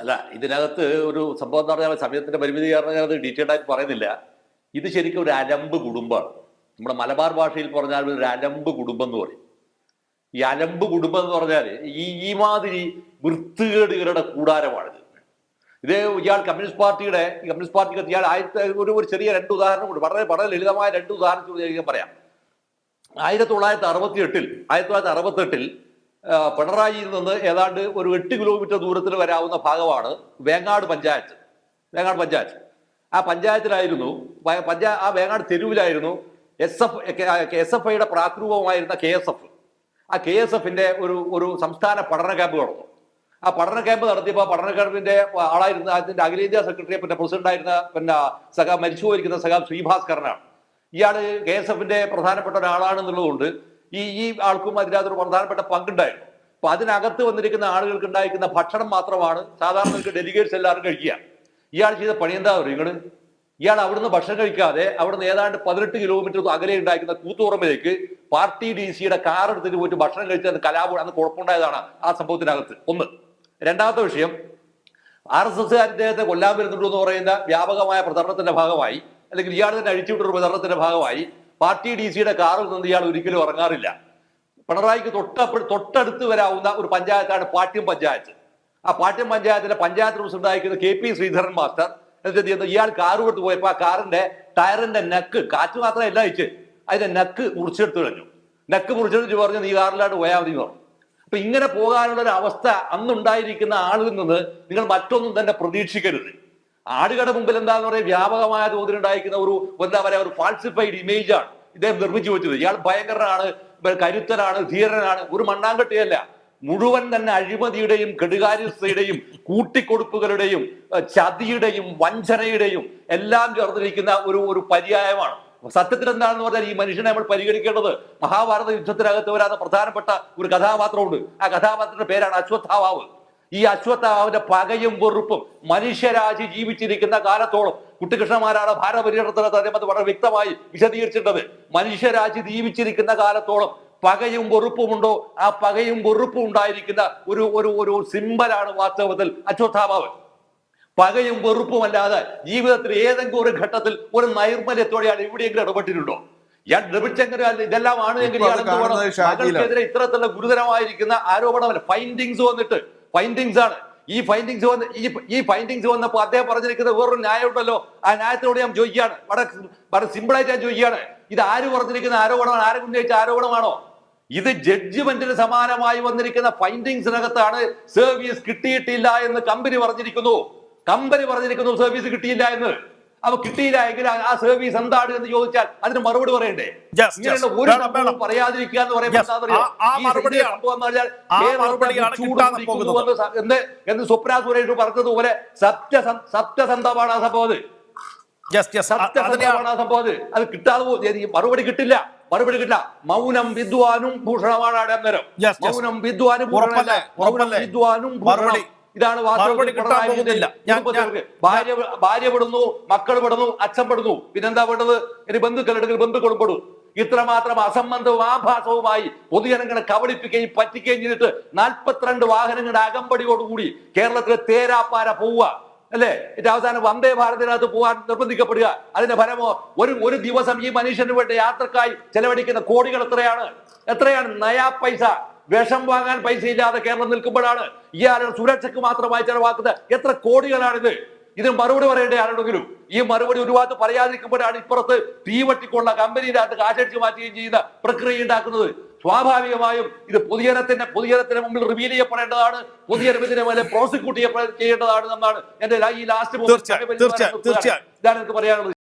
അല്ല ഇതിനകത്ത് ഒരു സംഭവം എന്ന് പറഞ്ഞാൽ സമയത്തിന്റെ പരിമിതി കാരണം ഞാനത് ഡീറ്റെയിൽഡ് ആയിട്ട് പറയുന്നില്ല. ഇത് ശരിക്കും ഒരു അലമ്പ് കുടുംബമാണ്. നമ്മുടെ മലബാർ ഭാഷയിൽ പറഞ്ഞാൽ ഒരു അലമ്പ് കുടുംബം എന്ന് പറയും. ഈ അലമ്പ് കുടുംബം എന്ന് പറഞ്ഞാൽ ഈ ഈ മാതിരി വൃത്തികേടുകളുടെ കൂടാരമാണിത് ഇത്. ഇയാൾ കമ്മ്യൂണിസ്റ്റ് പാർട്ടിയുടെ കമ്മ്യൂണിസ്റ്റ് പാർട്ടിക്ക് ഇയാൾ ആയിരത്തി ഒരു ഒരു ചെറിയ രണ്ട് ഉദാഹരണം കൂടി വളരെ വളരെ ലളിതമായ രണ്ട് ഉദാഹരണം ഞാൻ പറയാം. ആയിരത്തി തൊള്ളായിരത്തി അറുപത്തി എട്ടിൽ ആയിരത്തി തൊള്ളായിരത്തി അറുപത്തി എട്ടിൽ പിണറായിയിൽ നിന്ന് ഏതാണ്ട് ഒരു എട്ട് കിലോമീറ്റർ ദൂരത്തിൽ വരാവുന്ന ഭാഗമാണ് വേങ്ങാട് പഞ്ചായത്ത്. വേങ്ങാട് പഞ്ചായത്ത്. ആ പഞ്ചായത്തിലായിരുന്നു പഞ്ചാ പഞ്ചായ ആ വേങ്ങാട് തെരുവിലായിരുന്നു എസ് എഫ് എസ് എഫ് ഐയുടെ പ്രാക്രൂപമായിരുന്ന കെ എസ് എഫ്. ആ കെ എസ് എഫിന്റെ ഒരു ഒരു സംസ്ഥാന പഠന ക്യാമ്പ് നടന്നു ആ പഠന ക്യാമ്പ് നടത്തിയപ്പോൾ പഠന ക്യാമ്പിന്റെ ആളായിരുന്ന അതിന്റെ അഖിലേന്ത്യാ സെക്രട്ടറി പിന്നെ പ്രസിഡന്റ് ആയിരുന്ന പിന്നെ സഖാ മരിച്ചു പോയിരിക്കുന്ന സഖാ ശ്രീഭാസ്കരനാണ്. ഇയാൾ കെ എസ് എഫിന്റെ പ്രധാനപ്പെട്ട ഒരാളാണെന്നുള്ളതുകൊണ്ട് ഈ ഈ ആൾക്കും അതിനകത്തൊരു പ്രധാനപ്പെട്ട പങ്കുണ്ടായിരുന്നു. അപ്പൊ അതിനകത്ത് വന്നിരിക്കുന്ന ആളുകൾക്ക് ഉണ്ടായിരിക്കുന്ന ഭക്ഷണം മാത്രമാണ് സാധാരണ ഡെലിഗേറ്റ്സ് എല്ലാവരും കഴിക്കുക. ഇയാൾ ചെയ്ത പണി എന്താ പറയുക ഇയാൾ അവിടുന്ന് ഭക്ഷണം കഴിക്കാതെ അവിടുന്ന് ഏതാണ്ട് പതിനെട്ട് കിലോമീറ്റർ അകലെ ഉണ്ടായിരിക്കുന്ന കൂത്തുറമ്പിലേക്ക് പാർട്ടി ഡി സിയുടെ കാർ എടുത്തിട്ട് പോയിട്ട് ഭക്ഷണം കഴിച്ച കലാപം അന്ന് കുഴപ്പമുണ്ടായതാണ് ആ സംഭവത്തിനകത്ത്. ഒന്ന്. രണ്ടാമത്തെ വിഷയം ആർ എസ് എസ് അദ്ദേഹത്തെ കൊല്ലാൻ വരുന്നുണ്ടോ എന്ന് പറയുന്ന വ്യാപകമായ പ്രചരണത്തിന്റെ ഭാഗമായി അല്ലെങ്കിൽ ഇയാൾ തന്നെ അഴിച്ചുവിട്ടൊരു പ്രചരണത്തിന്റെ ഭാഗമായി പാർട്ടി ഡി സിയുടെ കാറിൽ നിന്ന് ഇയാൾ ഒരിക്കലും ഇറങ്ങാറില്ല. പിണറായിക്ക് തൊട്ട തൊട്ടടുത്ത് വരാവുന്ന ഒരു പഞ്ചായത്താണ് പാട്യം പഞ്ചായത്ത്. ആ പാട്യം പഞ്ചായത്തിലെ പഞ്ചായത്ത് പ്രസിഡന്റ് ആയിരിക്കുന്ന കെ പി ശ്രീധരൻ മാസ്റ്റർ. എന്നിട്ട് എന്ത് ചെയ്യുന്നു? ഇയാൾ കാർ കൊടുത്ത് പോയപ്പോൾ ആ കാറിന്റെ ടയറിന്റെ നെക്ക് കാറ്റ് മാത്രമല്ല അയച്ച് അതിന്റെ നെക്ക് മുറിച്ചെടുത്ത് കഴിഞ്ഞു നെക്ക് മുറിച്ചെടുത്ത് പറഞ്ഞു നീ കാറിലാണ്ട് പോയാൽ മതി പറഞ്ഞു. അപ്പൊ ഇങ്ങനെ പോകാനുള്ള ഒരു അവസ്ഥ അന്നുണ്ടായിരിക്കുന്ന ആളിൽ നിന്ന് നിങ്ങൾ മറ്റൊന്നും തന്നെ പ്രതീക്ഷിക്കരുത്. ആടുകളുടെ മുമ്പിൽ എന്താന്ന് പറയുക വ്യാപകമായ തോതിൽ ഉണ്ടായിരിക്കുന്ന ഒരു എന്താ പറയാ ഒരു ഫാൾസിഫൈഡ് ഇമേജ് ആണ് ഇദ്ദേഹം നിർമ്മിച്ചു വെച്ചത്. ഇയാൾ ഭയങ്കരനാണ് കരുത്തനാണ് ധീരനാണ് ഒരു മണ്ണാങ്കട്ടിയല്ല. മുഴുവൻ തന്നെ അഴിമതിയുടെയും കെടുകാര്യസ്ഥയുടെയും കൂട്ടിക്കൊടുപ്പുകളുടെയും ചതിയുടെയും വഞ്ചനയുടെയും എല്ലാം ചേർന്നിരിക്കുന്ന ഒരു ഒരു പര്യായമാണ്. സത്യത്തിൽ എന്താണെന്ന് പറഞ്ഞാൽ ഈ മനുഷ്യനെ നമ്മൾ പരിഗണിക്കേണ്ടത് മഹാഭാരത യുദ്ധത്തിനകത്ത് വരാത്ത പ്രധാനപ്പെട്ട ഒരു കഥാപാത്രമുണ്ട്. ആ കഥാപാത്രത്തിന്റെ പേരാണ് അശ്വത്ഥാവാവ് ഈ അശ്വത്ഥാവിന്റെ പകയും വെറുപ്പും മനുഷ്യരാജി ജീവിച്ചിരിക്കുന്ന കാലത്തോളം കുട്ടികൃഷ്ണന്മാരാണ് ഭാരപര്യടനത്തിനകത്ത് അദ്ദേഹം അത് വളരെ വ്യക്തമായി വിശദീകരിച്ചിട്ടത് മനുഷ്യരാജി ജീവിച്ചിരിക്കുന്ന കാലത്തോളം പകയും വെറുപ്പുമുണ്ടോ? ആ പകയും വെറുപ്പും ഉണ്ടായിരിക്കുന്ന ഒരു ഒരു ഒരു സിമ്പലാണ് വാസ്തവത്തിൽ അശ്വത്ഥാമാവ്. പകയും വെറുപ്പുമല്ലാതെ ജീവിതത്തിൽ ഏതെങ്കിലും ഒരു ഘട്ടത്തിൽ ഒരു നൈർമല്യത്തോടെയാണ് എവിടെയെങ്കിലും ഇടപെട്ടിട്ടുണ്ടോ? ഞാൻ ലഭിച്ചെങ്കിൽ ഇതെല്ലാം ആണ് എങ്കിൽ. മകൾക്കെതിരെ ഇത്തരത്തിലുള്ള ഗുരുതരമായിരിക്കുന്ന ആരോപണം ഫൈൻഡിങ്സ് വന്നിട്ട് ഫൈൻഡിങ്സ് ആണ്. ഈ ഫൈൻഡിങ്സ് വന്ന് ഈ ഈ ഫൈൻഡിങ്സ് വന്നപ്പോൾ അദ്ദേഹം പറഞ്ഞിരിക്കുന്ന വേറൊരു ന്യായം ഉണ്ടല്ലോ. ആ ന്യായത്തിനോട് ഞാൻ ചോദിക്കുകയാണ്. വളരെ വളരെ സിമ്പിളായിട്ട് ഞാൻ ചോദിക്കുകയാണ്. ഇത് ആര് പറഞ്ഞിരിക്കുന്ന ആരോപണമാണ്? ആരെ ഉന്നയിച്ച ആരോപണമാണോ? ഇത് ജഡ്ജ്മെന്റിന് സമാനമായി വന്നിരിക്കുന്ന ഫൈൻഡിങ്സിനകത്താണ് സർവീസ് കിട്ടിയിട്ടില്ല എന്ന് കമ്പനി പറഞ്ഞിരിക്കുന്നു. കമ്പനി പറഞ്ഞിരിക്കുന്നു സർവീസ് കിട്ടിയില്ല എന്ന്. അപ്പൊ കിട്ടിയില്ല എങ്കിൽ ആ- സർവീസ് എന്താണ് എന്ന് ചോദിച്ചാൽ അതിന് മറുപടി പറയണ്ടേ. ഇങ്ങനെയുള്ള ഒരു വേണം, സംഭവവും പറയാതിരിക്കുക എന്ന് പറയുമ്പോൾ. സംഭവം എന്ന്. എന്ന് സ്വപ്ന സുരേഷ് പറഞ്ഞതുപോലെ സത്യ സത്യസന്ധമാണ് ആ സംഭവം അത് യെസ് യെസ് സത്യസന്ധമാണ് ആ സംഭവം അത് അത് കിട്ടാതെ മറുപടി കിട്ടില്ല മറുപടി കിട്ടില്ല മൗനം വിദ്വാനും ഭൂഷണമാണ് അന്നേരം. മൗനം വിദ്വാനും ഭൂഷണമല്ല? മൗനം വിദ്വാനും. ഭൂഷണം ഇതാണ് വാസ്തവത്തിൽ കിട്ടാൻ പോകുന്നില്ല. ഞാൻ- ഭാര്യ ഭാര്യ പെടുന്നു മക്കൾ പെടുന്നു അച്ഛൻ പെടുന്നു. പിന്നെന്താ വേണ്ടത്? ഇനി ബന്ധുക്കൾ എടുക്കൽ ബന്ധുക്കളും പെടും. ഇത്രമാത്രം അസംബന്ധവും ആഭാസവുമായി പൊതുജനങ്ങളെ കബളിപ്പിക്കുകയും പറ്റിക്കുകയും ചെയ്തിട്ട് നാൽപ്പത്തിരണ്ട് വാഹനങ്ങളുടെ അകമ്പടിയോടുകൂടി കേരളത്തിലെ തേരാപ്പാര പോവുക. അല്ലേ? എന്റെ അവസാനം വന്ദേ ഭാരതിനകത്ത് പോകാൻ നിർബന്ധിക്കപ്പെടുക. അതിന്റെ ഫലമോ ഒരു ഒരു ദിവസം ഈ മനുഷ്യന് വേണ്ട യാത്രക്കായി ചെലവഴിക്കുന്ന കോടികൾ എത്രയാണ്? എത്രയാണ്? നയാ പൈസ. വിഷം വാങ്ങാൻ പൈസ ഇല്ലാതെ കേരളം നിൽക്കുമ്പോഴാണ് ഇയാളുടെ സുരക്ഷയ്ക്ക് മാത്രമായി ചെലവാക്കുന്നത്. എത്ര കോടികളാണിത്? ഇത് മറുപടി പറയേണ്ട ആരോടെങ്കിലും? ഈ മറുപടി ഒരു ഭാഗത്ത് പറയാതിരിക്കുമ്പോഴാണ് ഇപ്പുറത്ത് തീവട്ടിക്കൊള്ള കമ്പനിയുടെ അകത്ത് കാശടിച്ച് മാറ്റുകയും ചെയ്യുന്ന പ്രക്രിയ ഉണ്ടാക്കുന്നത്. സ്വാഭാവികമായും ഇത് പൊതുജനത്തിന്റെ പൊതുജനത്തിന് മുമ്പിൽ റിവീൽ ചെയ്യപ്പെടേണ്ടതാണ്. പൊതുജനത്തിന്റെ മുമ്പിൽ മേലെ പ്രോസിക്യൂട്ട് ചെയ്യപ്പെടേണ്ടതാണ് എന്നാണ് എന്റെ ഈ ലാസ്റ്റ് തീർച്ചയായും. ഇതാണ് എനിക്ക് പറയാനുള്ളത്.